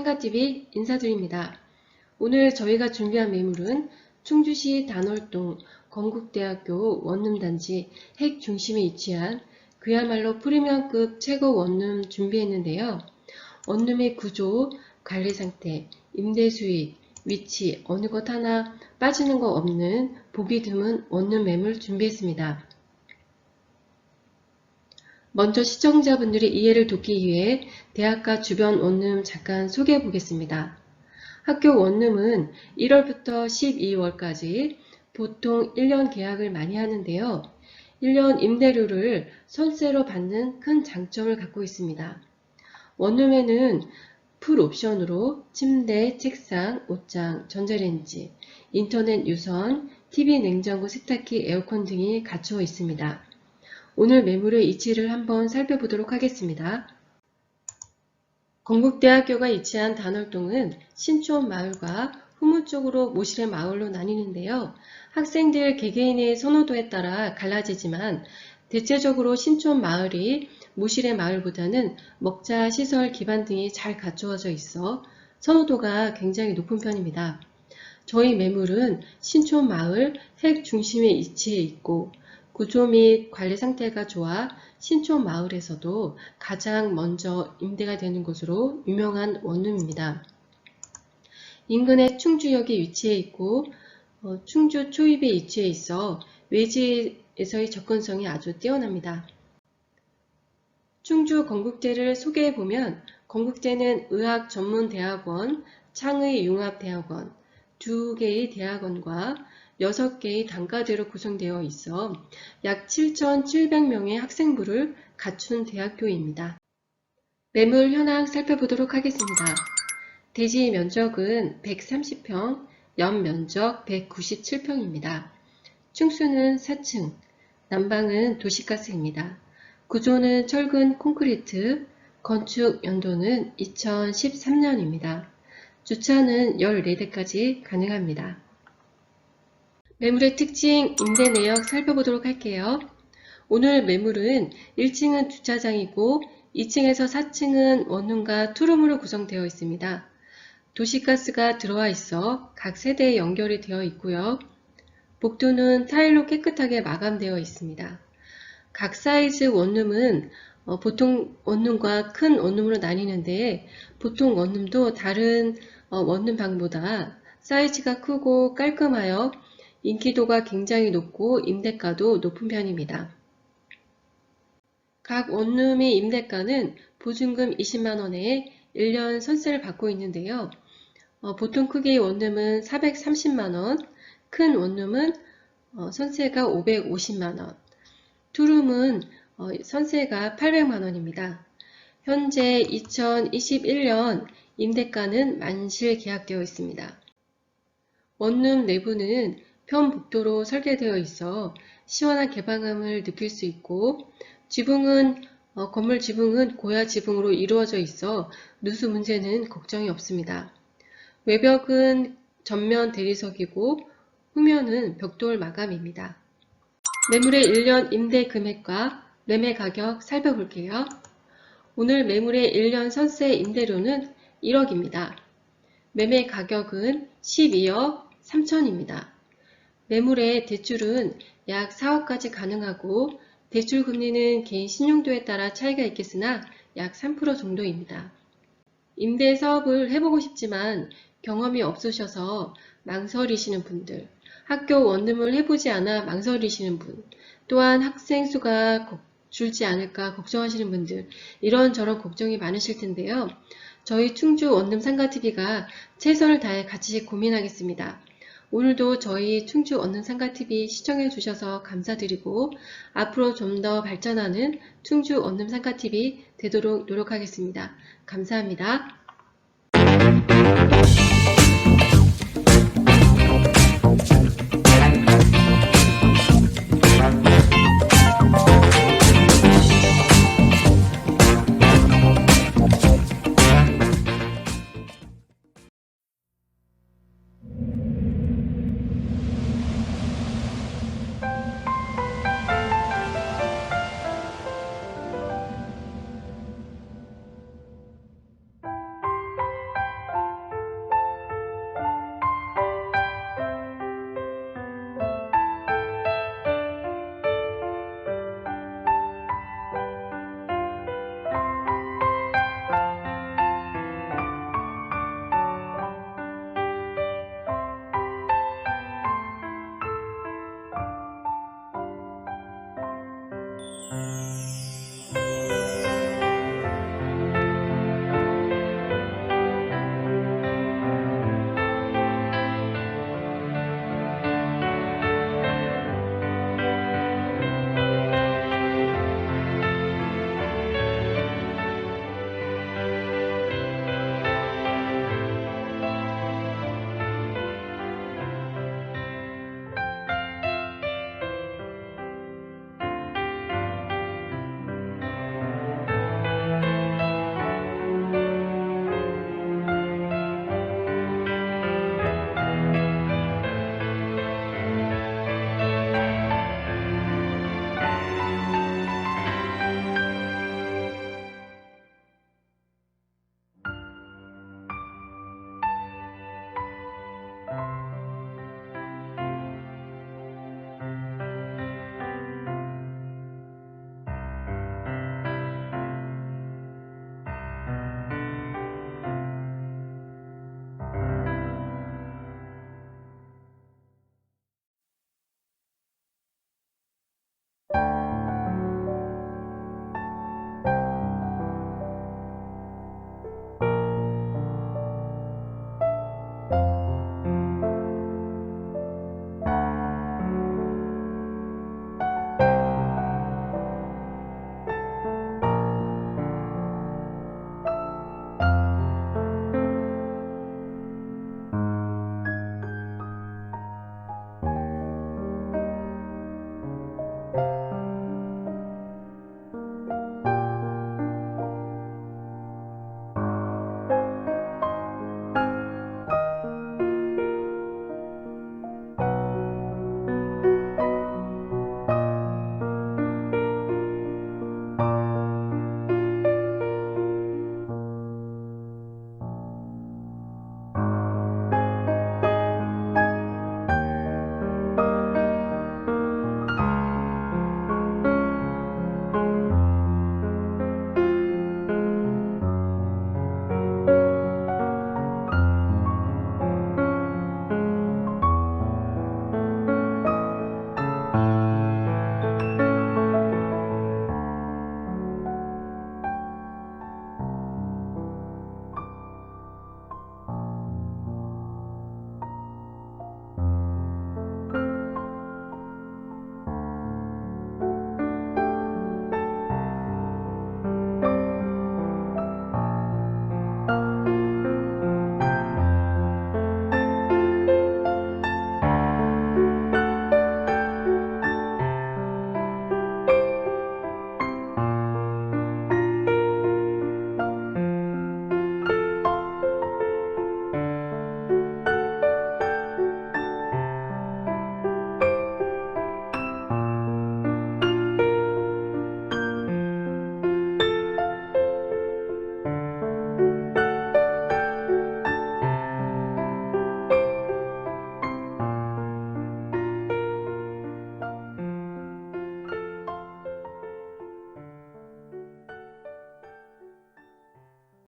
상가TV 인사드립니다. 오늘 저희가 준비한 매물은 충주시 단월동 건국대학교 원룸단지 핵 중심에 위치한 그야말로 프리미엄급 최고 원룸 준비했는데요. 원룸의 구조, 관리 상태, 임대 수익, 위치 어느 것 하나 빠지는 거 없는 보기 드문 원룸 매물 준비했습니다. 먼저 시청자분들의 이해를 돕기 위해 대학가 주변 원룸 잠깐 소개해 보겠습니다. 학교 원룸은 1월부터 12월까지 보통 1년 계약을 많이 하는데요. 1년 임대료를 선세로 받는 큰 장점을 갖고 있습니다. 원룸에는 풀 옵션으로 침대, 책상, 옷장, 전자레인지, 인터넷 유선, TV, 냉장고, 세탁기, 에어컨 등이 갖추어 있습니다. 오늘 매물의 위치를 한번 살펴보도록 하겠습니다. 건국대학교가 위치한 단월동은 신촌 마을과 후문 쪽으로 모실의 마을로 나뉘는데요. 학생들 개개인의 선호도에 따라 갈라지지만 대체적으로 신촌 마을이 모실의 마을보다는 먹자, 시설, 기반 등이 잘 갖추어져 있어 선호도가 굉장히 높은 편입니다. 저희 매물은 신촌 마을 핵 중심에 위치해 있고 구조 및 관리 상태가 좋아 신촌 마을에서도 가장 먼저 임대가 되는 곳으로 유명한 원룸입니다. 인근에 충주역이 위치해 있고 어, 충주 초입에 위치해 있어 외지에서의 접근성이 아주 뛰어납니다. 충주 건국대를 소개해 보면 건국대는 의학 전문 대학원, 창의 융합 대학원, 두 개의 대학원과 6개의 단과대로 구성되어 있어 약 7,700명의 학생부를 갖춘 대학교입니다. 매물 현황 살펴보도록 하겠습니다. 대지 면적은 130평, 연면적 197평입니다. 충수는 4층, 난방은 도시가스입니다. 구조는 철근 콘크리트, 건축 연도는 2013년입니다. 주차는 14대까지 가능합니다. 매물의 특징, 임대 내역 살펴보도록 할게요. 오늘 매물은 1층은 주차장이고 2층에서 4층은 원룸과 투룸으로 구성되어 있습니다. 도시가스가 들어와 있어 각 세대에 연결이 되어 있고요. 복도는 타일로 깨끗하게 마감되어 있습니다. 각 사이즈 원룸은 어, 보통 원룸과 큰 원룸으로 나뉘는데 보통 원룸도 다른 어, 원룸 방보다 사이즈가 크고 깔끔하여 인기도가 굉장히 높고 임대가도 높은 편입니다. 각 원룸의 임대가는 보증금 20만원에 1년 선세를 받고 있는데요. 어, 보통 크기의 원룸은 430만원, 큰 원룸은 어, 선세가 550만원, 투룸은 어, 선세가 800만원입니다. 현재 2021년 임대가는 만실 계약되어 있습니다. 원룸 내부는 편복도로 설계되어 있어 시원한 개방감을 느낄 수 있고 지붕은 어, 건물 지붕은 고야 지붕으로 이루어져 있어 누수 문제는 걱정이 없습니다. 외벽은 전면 대리석이고 후면은 벽돌 마감입니다. 매물의 1년 임대 금액과 매매 가격 살펴볼게요. 오늘 매물의 1년 선세 임대료는 1억입니다. 매매 가격은 12억 3천입니다. 매물의 대출은 약 4억까지 가능하고 대출 금리는 개인 신용도에 따라 차이가 있겠으나 약 3% 정도입니다. 임대 사업을 해보고 싶지만 경험이 없으셔서 망설이시는 분들, 학교 원룸을 해보지 않아 망설이시는 분, 또한 학생 수가 줄지 않을까 걱정하시는 분들, 이런저런 걱정이 많으실 텐데요. 저희 충주 원룸 상가TV가 최선을 다해 같이 고민하겠습니다. 오늘도 저희 충주 원룸 상가TV 시청해 주셔서 감사드리고 앞으로 좀 더 발전하는 충주 원룸 상가TV 되도록 노력하겠습니다. 감사합니다.